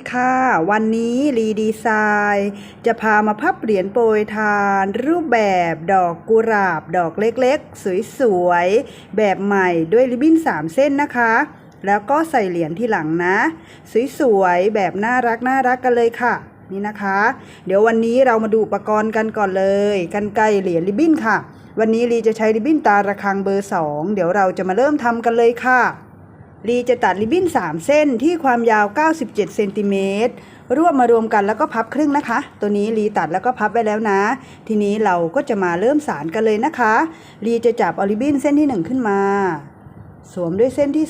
ีค่ะ วันนี้รีดีไซน์จะพามาพับเหรียญโปรยทาน รูปแบบดอกกุหลาบ ดอกเล็กๆ สวยๆ แบบใหม่ด้วยริบบิ้น 3 เส้นนะคะ แล้วก็ใส่เหรียญที่หลังนะ สวยๆ แบบน่ารักน่ารักกันเลยค่ะ นี่นะคะ เดี๋ยววันนี้เรามาดูอุปกรณ์กันก่อนเลยกันไกเหรียญริบบิ้นค่ะ วันนี้รีจะใช้ริบบิ้นตาระฆังเบอร์ 2 เดี๋ยวเราจะมาเริ่มทำกันเลยค่ะ ลีจะตัดริบบิ้น 3 เส้นที่ความยาว 97 เซนติเมตรรวบมารวมกันแล้วก็พับครึ่งนะคะ ตัวนี้ลีตัดแล้วก็พับไว้แล้วนะ ทีนี้เราก็จะมาเริ่มสารกันเลยนะคะลีจะจับอาริบบิ้นเส้นที่ 1 ขึ้นมา สวมด้วยเส้นที่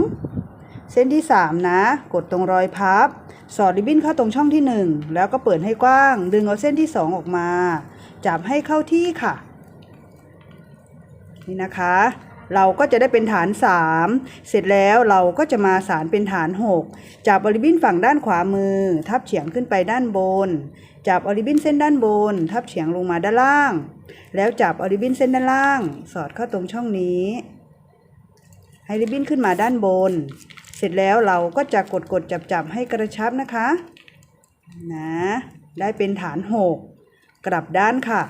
2 เส้นที่ 3 นะ กดตรงรอยพับ สอดริบบิ้นเข้าตรงช่องที่ 1 แล้วก็เปิดให้กว้าง ดึงเอาเส้นที่ 2 ออกมา จับให้เข้าที่ค่ะ นี่นะคะ เราก็จะได้เป็นฐาน 3 เสร็จแล้วเราก็จะมาสารเป็นฐาน 6จับบริบินฝั่งด้านขวามือ ทับเฉียงขึ้นไปด้านบน จับอริบินเส้นด้านบน ทับเฉียงลงมาด้านล่าง แล้วจับอริบินเส้นด้านล่าง สอดเข้าตรงช่องนี้ ให้ริบบิ้นขึ้นมาด้านบน เสร็จแล้วเราก็จะกดกดจับจับให้กระชับนะคะ นะ ได้เป็นฐาน 6 กลับด้านค่ะ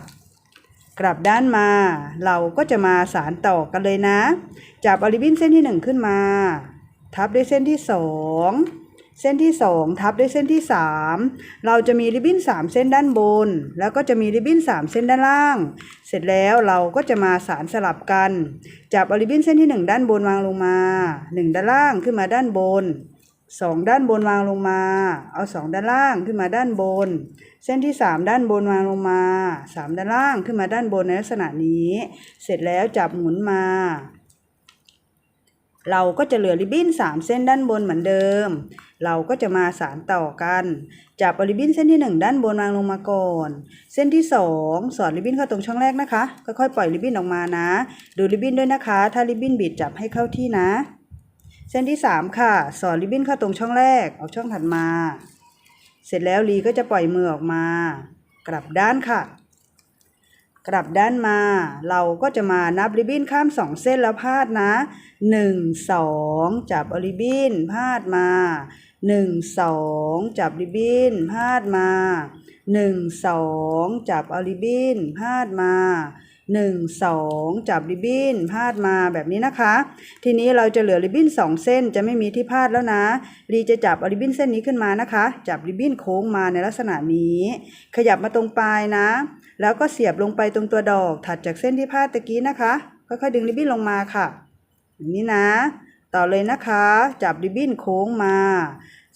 กลับด้านมาเราก็จะมาสารต่อกันเลยนะ จับอริบินเส้นที่ 1 ขึ้นมา ทับด้วยเส้นที่ 2 เส้นที่ 2 ทับด้วยเส้นที่ 3 เราจะมีริบบิ้น3 เส้นด้านบน แล้วก็จะมีริบบิ้น3 เส้นด้านล่าง เสร็จแล้วเราก็จะมาสารสลับกัน จับอริบบิ้นเส้นที่ 1 ด้านบนวางลงมา 1 ด้านล่างขึ้นมาด้านบน 2ด้านบนวางลงมา เอา2ด้านล่างขึ้นมาด้านบน เส้นที่3ด้านบนวางลงมา3ด้านล่างขึ้นมาด้านบนในลักษณะนี้ เสร็จแล้วจับหมุนมา เราก็จะเหลือริบบิ้น3เส้นด้านบนเหมือนเดิม เราก็จะมาสารต่อกัน จับริบบิ้นเส้นที่1ด้านบนวางลงมาก่อน เส้นที่2สอดริบบิ้นเข้าตรงช่องแรกนะคะ ค่อยๆปล่อยริบบิ้นออกมานะ ดูริบบิ้นด้วยนะคะ ถ้าริบบิ้นบิดจับให้เข้าที่นะ เส้นที่ 3 ค่ะ สอดริบบิ้นเข้าตรงช่องแรก เอาช่องถัดมา เสร็จแล้วลีก็จะปล่อยมือออกมา กลับด้านค่ะ กลับด้านมา เราก็จะมานับริบบิ้นข้ามสองเส้นแล้วพาดนะหนึ่งสองจับอาริบบิ้นพาดมาหนึ่งสองจับริบบิ้นพาดมาหนึ่งสองจับอาริบบิ้นพาดมา หนึ่งสองจับริบบิ้นพาดมาแบบนี้นะคะ ทีนี้เราจะเหลือริบบิ้นสองเส้นจะไม่มีที่พาดแล้วนะรีจะจับริบบิ้นเส้นนี้ขึ้นมานะคะ จับริบบิ้นโค้งมาในลักษณะนี้ ขยับมาตรงปลายนะ แล้วก็เสียบลงไปตรงตัวดอก ถัดจากเส้นที่พาดตะกี้นะคะค่อยๆดึงริบบิ้นลงมาค่ะอย่างนี้นะ ต่อเลยนะคะ จับริบบิ้นโค้งมา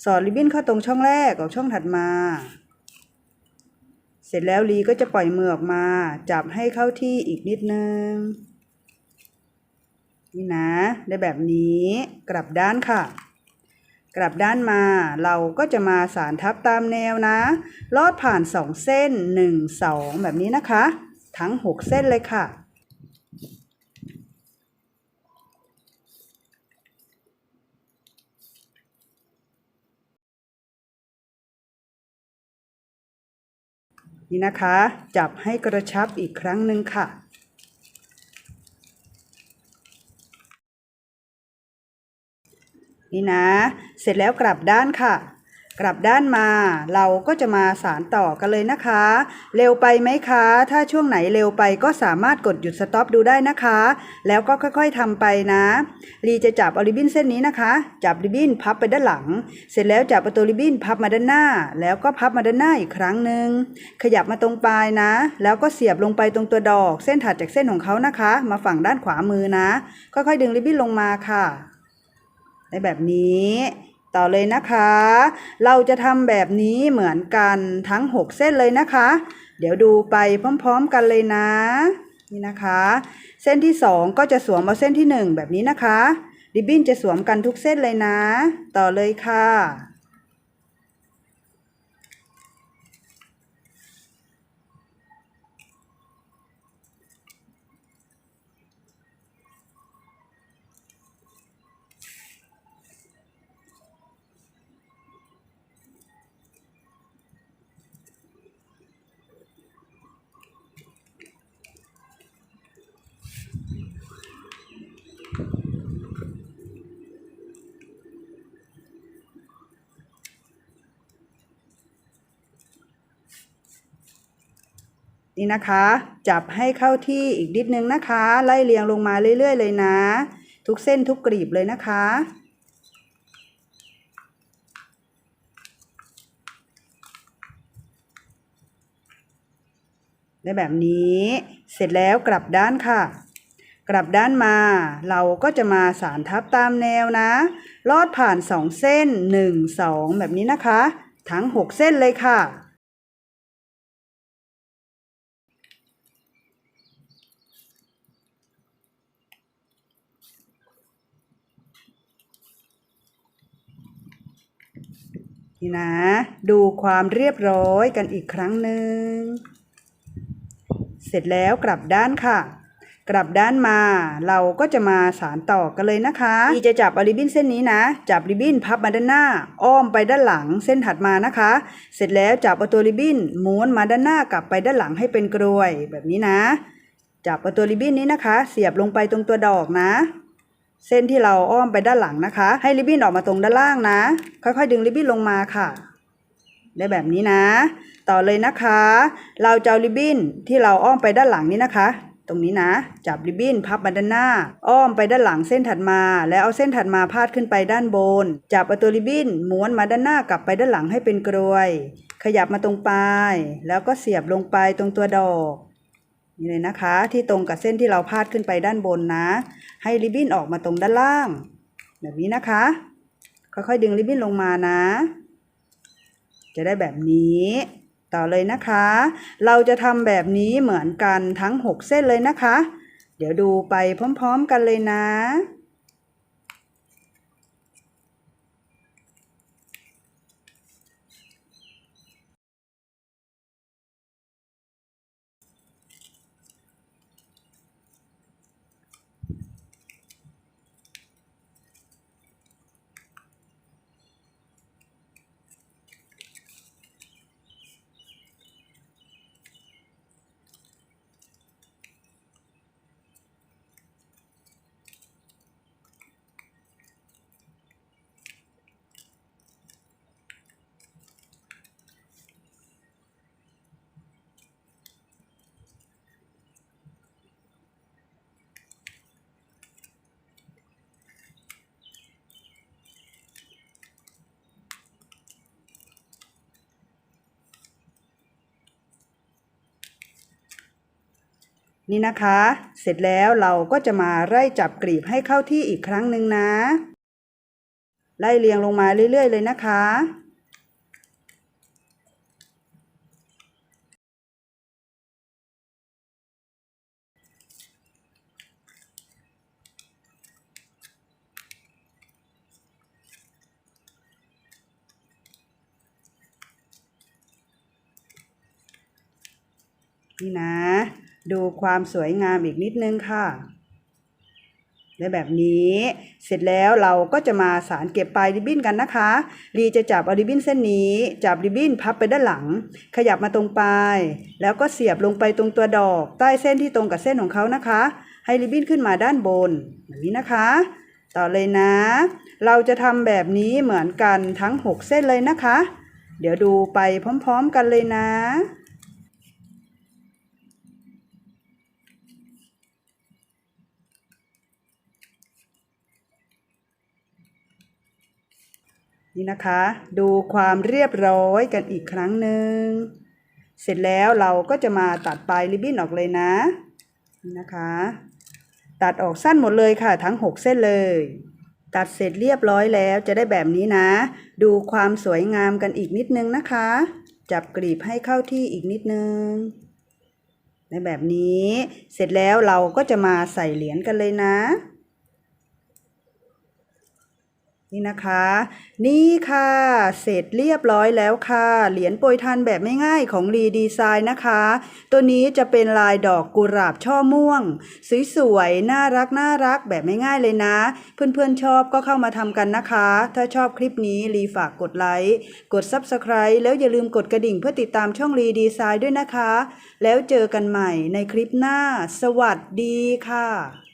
สอดริบบิ้นเข้าตรงช่องแรกออกช่องถัดมา เสร็จแล้วลีก็จะปล่อยมือออกมา จับให้เข้าที่อีกนิดนึง นี่นะ ได้แบบนี้ กลับด้านค่ะ กลับด้านมา เราก็จะมาสารทับตามแนวนะ ลอดผ่าน2เส้น1 2แบบนี้นะคะ ทั้ง6เส้นเลยค่ะ นี่นะคะ จับให้กระชับอีกครั้งหนึ่งค่ะ นี่นะ เสร็จแล้วกลับด้านค่ะ กลับด้านมาเราก็จะมาสารต่อกันเลยนะคะ เร็วไปไหมคะ ถ้าช่วงไหนเร็วไปก็สามารถกดหยุดสต็อปดูได้นะคะ แล้วก็ค่อยๆทำไปนะรีจะจับเอาริบบิ้นเส้นนี้นะคะ จับริบบิ้นพับไปด้านหลัง เสร็จแล้วจับประตูริบบิ้นพับมาด้านหน้า แล้วก็พับมาด้านหน้าอีกครั้งหนึ่งขยับมาตรงปลายนะ แล้วก็เสียบลงไปตรงตัวดอก เส้นถัดจากเส้นของเขานะคะ มาฝั่งด้านขวามือนะ ค่อยๆดึงริบบิ้นลงมาค่ะในแบบนี้ ต่อเลยนะคะ เราจะทำแบบนี้เหมือนกันทั้ง 6 เส้นเลยนะคะ เดี๋ยวดูไปพร้อมๆกันเลยนะ นี่นะคะ เส้นที่ 2 ก็จะสวมมาเส้นที่ 1 แบบนี้นะคะ ริบบิ้นจะสวมกันทุกเส้นเลยนะ ต่อเลยค่ะ นี่นะคะ จับให้เข้าที่อีกนิดนึงนะคะ ไล่เรียงลงมาเรื่อย ๆ เลยนะ ทุกเส้นทุกกรีบเลยนะคะ ได้แบบนี้ เสร็จแล้วกลับด้านค่ะ กลับด้านมา เราก็จะมาสานทับตามแนวนะ ลอดผ่าน2เส้น1 2แบบนี้นะคะ ทั้ง6เส้นเลยค่ะ นี่นะ ดูความเรียบร้อยกันอีกครั้งหนึ่ง เสร็จแล้วกลับด้านค่ะ กลับด้านมาเราก็จะมาสารต่อกันเลยนะคะที่จะจับอาริบบิ้นเส้นนี้นะ จับริบบิ้นพับมาด้านหน้า อ้อมไปด้านหลังเส้นถัดมานะคะ เสร็จแล้วจับเอาตัวริบบิ้นม้วนมาด้านหน้ากลับไปด้านหลังให้เป็นกรวยแบบนี้นะ จับเอาตัวริบบิ้นนี้นะคะ เสียบลงไปตรงตัวดอกนะ เส้นที่เราอ้อมไปด้านหลังนะคะ ให้ริบบิ้นออกมาตรงด้านล่างนะ ค่อยๆ ดึงริบบิ้นลงมาค่ะ ได้แบบนี้นะ ต่อเลยนะคะ เราจะริบบิ้นที่เราอ้อมไปด้านหลังนี้นะคะ ตรงนี้นะ จับริบบิ้นพับมาด้านหน้า อ้อมไปด้านหลังเส้นถัดมา แล้วเอาเส้นถัดมาพาดขึ้นไปด้านบน จับเอาตัวริบบิ้นม้วนมาด้านหน้ากลับไปด้านหลังให้เป็นกรวย ขยับมาตรงปลาย แล้วก็เสียบลงไปตรงตัวดอก นี่เลยนะคะ ที่ตรงกับเส้นที่เราพาดขึ้นไปด้านบนนะ ให้ริบบิ้นออกมาตรงด้านล่าง แบบนี้นะคะ ค่อยๆดึงริบบิ้นลงมานะ จะได้แบบนี้ต่อเลยนะคะ เราจะทำแบบนี้เหมือนกันทั้ง 6 เส้นเลยนะคะ เดี๋ยวดูไปพร้อม ๆ กันเลยนะ นี่นะคะ เสร็จแล้วเราก็จะมาไล่จับกลีบให้เข้าที่อีกครั้งหนึ่งนะ ไล่เรียงลงมาเรื่อยๆ เลยนะคะ นี่นะ ดูความสวยงามอีกนิดนึงค่ะและแบบนี้เสร็จแล้วเราก็จะมาสารเก็บปลายริบบิ้นกันนะคะลีจะจับเอาริบบิ้นเส้นนี้ จับริบบิ้นพับไปด้านหลัง ขยับมาตรงปลาย แล้วก็เสียบลงไปตรงตัวดอก ใต้เส้นที่ตรงกับเส้นของเขานะคะ ให้ริบบิ้นขึ้นมาด้านบนแบบนี้นะคะ ต่อเลยนะ เราจะทำแบบนี้เหมือนกันทั้ง 6 เส้นเลยนะคะ เดี๋ยวดูไปพร้อมๆกันเลยนะ นี่นะคะ ดูความเรียบร้อยกันอีกครั้งหนึ่ง เสร็จแล้วเราก็จะมาตัดปลายริบบิ้นออกเลยนะ นี่นะคะ ตัดออกสั้นหมดเลยค่ะ ทั้ง 6 เส้นเลย ตัดเสร็จเรียบร้อยแล้วจะได้แบบนี้นะ ดูความสวยงามกันอีกนิดนึงนะคะ จับกรีบให้เข้าที่อีกนิดนึงในแบบนี้ เสร็จแล้วเราก็จะมาใส่เหรียญกันเลยนะ นี่นะคะ นี่ค่ะ เสร็จเรียบร้อยแล้วค่ะ เหรียญโปรยทานแบบไม่ง่ายของรีดีไซน์นะคะ ตัวนี้จะเป็นลายดอกกุหลาบช่อม่วง สวยๆ น่ารักน่ารักแบบไม่ง่ายเลยนะ เพื่อนๆชอบก็เข้ามาทำกันนะคะ ถ้าชอบคลิปนี้รีฝากกดไลค์กด Subscribe แล้วอย่าลืมกดกระดิ่งเพื่อติดตามช่องรีดีไซน์ด้วยนะคะ แล้วเจอกันใหม่ในคลิปหน้า สวัสดีค่ะ